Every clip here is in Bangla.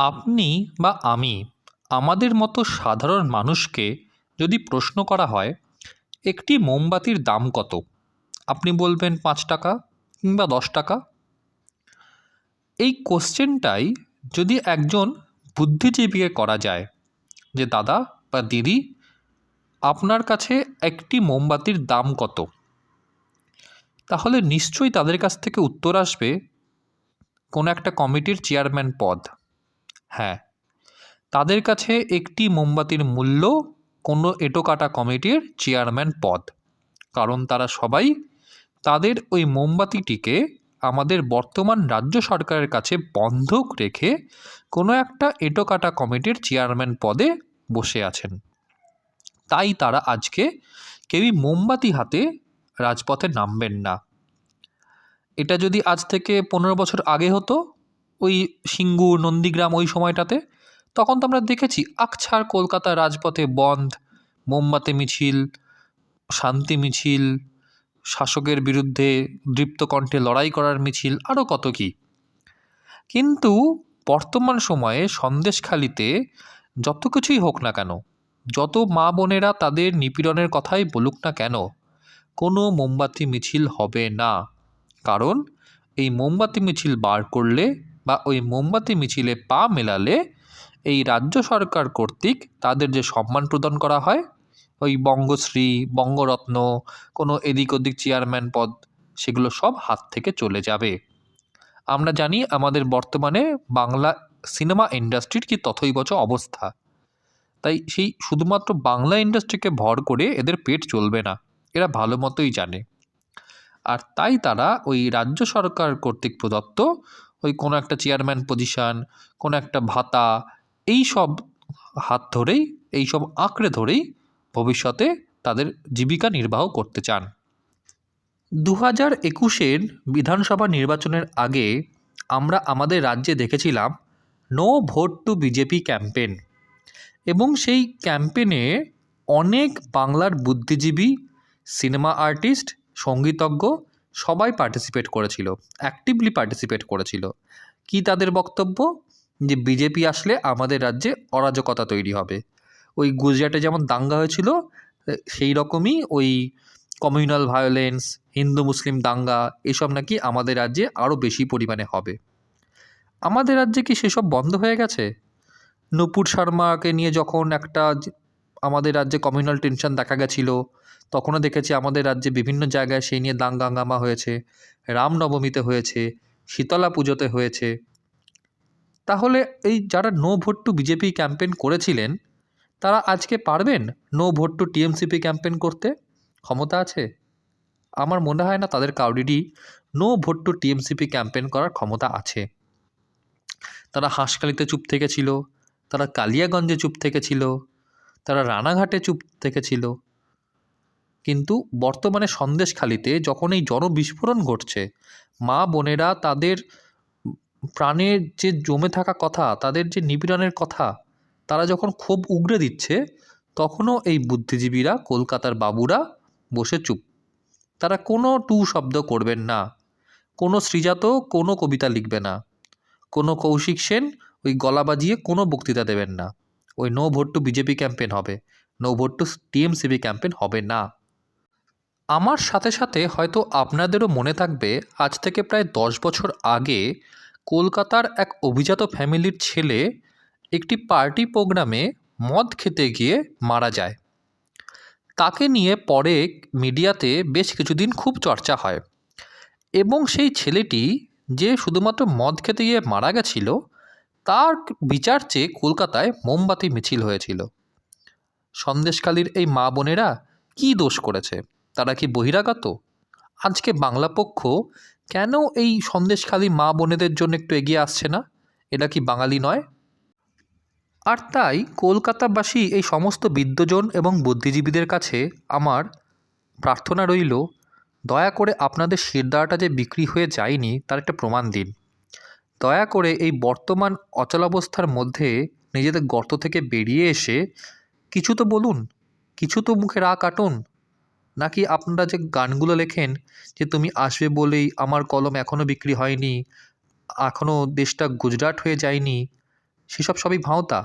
আপনি বা আমি আমাদের মতো সাধারণ মানুষকে যদি প্রশ্ন করা হয়, একটি মোমবাতির দাম কত? আপনি বলবেন পাঁচ টাকা কিংবা দশ টাকা। এই কোশ্চেনটাই যদি একজন বুদ্ধিজীবীকে করা যায় যে, দাদা বা দিদি, আপনার কাছে একটি মোমবাতির দাম কত? তাহলে নিশ্চয়ই তাদের কাছ থেকে উত্তর আসবে কোনো একটা কমিটির চেয়ারম্যান পদ। হ্যাঁ। তাদের কাছে একটি মোমবাতির মূল্য কোনো এটোকাটা কমিটির চেয়ারম্যান পদ। কারণ তারা সবাই তাদের ওই মোমবাতিটিকে আমাদের বর্তমান রাজ্য সরকারের কাছে বন্ধক রেখে কোনো একটা এটোকাটা কমিটির চেয়ারম্যান পদে বসে আছেন। তাই তারা আজকে কেউই মোমবাতি হাতে রাজপথে নামবেন না। এটা যদি আজ থেকে পনেরো বছর আগে হতো ওই সিঙ্গুর, নন্দীগ্রাম ওই সময়টাতে? তখন তো আমরা দেখেছি আকছার কলকাতা রাজপথে বন্ধ, মোমবাতি মিছিল, শান্তি মিছিল, শাসকের বিরুদ্ধে দৃপ্ত কণ্ঠে লড়াই করার মিছিল আরও কত কী। কিন্তু বর্তমান সময়ে সন্দেশখালিতে যত কিছুই হোক না কেন, যত মা বোনেরা তাদের নিপীড়নের কথাই বলুক না কেন, কোনো মোমবাতি মিছিল হবে না। কারণ এই মোমবাতি মিছিল বার করলে বা ওই মোমবাতি মিছিলে পা মেলালে এই রাজ্য সরকার কর্তৃক তাদের যে সম্মান প্রদান করা হয়, ওই বঙ্গশ্রী, বঙ্গরত্ন, কোনো এদিক ওদিক চেয়ারম্যান পদ, সেগুলো সব হাত থেকে চলে যাবে। আমরা জানি আমাদের বর্তমানে বাংলা সিনেমা ইন্ডাস্ট্রির কি তথৈবচ অবস্থা। তাই সেই শুধুমাত্র বাংলা ইন্ডাস্ট্রিকে ভর করে এদের পেট চলবে না, এরা ভালো মতোই জানে। আর তাই তারা ওই রাজ্য সরকার কর্তৃক প্রদত্ত ওই কোনো একটা চেয়ারম্যান পজিশান কোনো একটা ভাতা, এই সব হাত ধরেই, এই সব আঁকড়ে ধরেই ভবিষ্যতে তাদের জীবিকা নির্বাহ করতে চান। দু হাজার একুশের বিধানসভা নির্বাচনের আগে আমরা আমাদের রাজ্যে দেখেছিলাম no vote to BJP campaign এবং সেই ক্যাম্পেনে অনেক বাংলার বুদ্ধিজীবী সিনেমা আর্টিস্ট সঙ্গীতজ্ঞ সবাই পার্টিসিপেট করেছিল অ্যাক্টিভলি পার্টিসিপেট করেছিল। কি তাদের বক্তব্য? যে বিজেপি আসলে আমাদের রাজ্যে অরাজকতা তৈরি হবে। ওই গুজরাটে যেমন দাঙ্গা হয়েছিল সেই রকমই ওই কমিউনাল ভায়োলেন্স হিন্দু মুসলিম দাঙ্গা, এসব নাকি আমাদের রাজ্যে আরও বেশি পরিমাণে হবে। আমাদের রাজ্যে কি সেসব বন্ধ হয়ে গেছে? নূপুর শর্মাকে নিয়ে যখন একটা আমাদের রাজ্যে কমিউনাল টেনশন দেখা গেছিল। তখনও দেখেছি আমাদের রাজ্যে বিভিন্ন জায়গায় সেই নিয়ে দাঙ্গাঙ্গামা হয়েছে। রামনবমীতে হয়েছে, শীতলা পুজোতে হয়েছে। তাহলে এই যারা no vote to BJP campaign করেছিলেন, তারা আজকে পারবেন no vote to TMCP campaign করতে? ক্ষমতা আছে? আমার মনে হয় না তাদের কাউরিরই no vote to TMCP campaign করার ক্ষমতা আছে। তারা হাঁসখালিতে চুপ থেকেছিল, তারা কালিয়াগঞ্জে চুপ থেকেছিল তারা রানাঘাটে চুপ থেকেছিল। কিন্তু বর্তমানে সন্দেশখালিতে যখন এই জনবিস্ফোরণ ঘটছে, মা বোনেরা তাদের প্রাণের যে জমে থাকা কথা, তাদের যে নিপীড়নের কথা, তারা যখন ক্ষোভ উগড়ে দিচ্ছে, তখনও এই বুদ্ধিজীবীরা, কলকাতার বাবুরা বসে চুপ। তারা কোনো টু শব্দ করবেন না। কোনো শ্রীজাত কোনো কবিতা লিখবে না। কোনো কৌশিক সেন ওই গলা বাজিয়ে কোনো বক্তৃতা দেবেন না। ওই no vote to BJP campaign হবে। No vote to TMCB campaign হবে না। আমার সাথে সাথে হয়তো আপনাদেরও মনে থাকবে, আজ থেকে প্রায় দশ বছর আগে কলকাতার এক অভিজাত ফ্যামিলির ছেলে একটি পার্টি প্রোগ্রামে মদ খেতে গিয়ে মারা যায়। তাকে নিয়ে পরে মিডিয়াতে বেশ কিছুদিন খুব চর্চা হয়। এবং সেই ছেলেটি যে শুধুমাত্র মদ খেতে গিয়ে মারা গেছিল তার বিচার চেয়ে কলকাতায় মোমবাতি মিছিল হয়েছিল। সন্দেশকালীর এই মা বোনেরা কী দোষ করেছে? তারা কি বহিরাগত? আজকে বাংলা পক্ষ কেন এই সন্দেশখালী মা বোনেদের জন্য একটু এগিয়ে আসছে না? এটা কি বাঙালি নয়? আর তাই কলকাতাবাসী এই সমস্ত বিদ্বজন এবং বুদ্ধিজীবীদের কাছে আমার প্রার্থনা রইল, দয়া করে আপনাদের শিরদাঁড়াটা যে বিক্রি হয়ে যায়নি, তার একটা প্রমাণ দিন। দয়া করে এই বর্তমান অচলাবস্থার মধ্যে নিজেদের গর্ত থেকে বেরিয়ে এসে কিছু তো বলুন, কিছু তো মুখে রা কাটুন। নাকি আপনারা যে গানগুলো লেখেন, যে তুমি আসবে বলেই আমার কলম এখনও বিক্রি হয়নি এখনও দেশটা গুজরাট হয়ে যায়নি, সেসব সবই ভাঁওতা?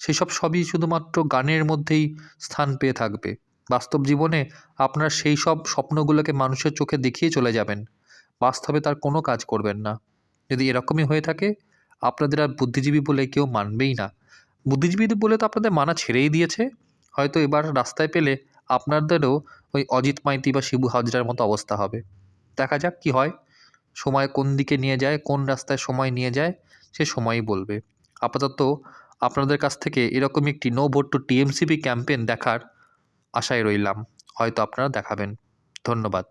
সেসব সবই শুধুমাত্র গানের মধ্যেই স্থান পেয়ে থাকবে। বাস্তব জীবনে আপনারা সেই সব স্বপ্নগুলোকে মানুষের চোখে দেখিয়ে চলে যাবেন। বাস্তবে তার কোনো কাজ করবেন না। যদি এরকমই হয়ে থাকে, আপনাদের আর বুদ্ধিজীবী বলে কেউ মানবেই না। বুদ্ধিজীবী বলে তো আপনাদের মানা ছেড়েই দিয়েছে। হয়তো এবার রাস্তায় পেলে আপনাদেরও ওই অজিত মাইতি বা শিবু হাজরার মতো অবস্থা হবে। দেখা যাক কি হয়। সময় কোন দিকে নিয়ে যায়, কোন রাস্তায় সময় নিয়ে যায়, সে সময়ই বলবে। আপাতত আপনাদের কাছ থেকে এরকমই একটি no vote to TMCP campaign দেখার আশায় রইলাম। হয়তো আপনারা দেখাবেন। ধন্যবাদ।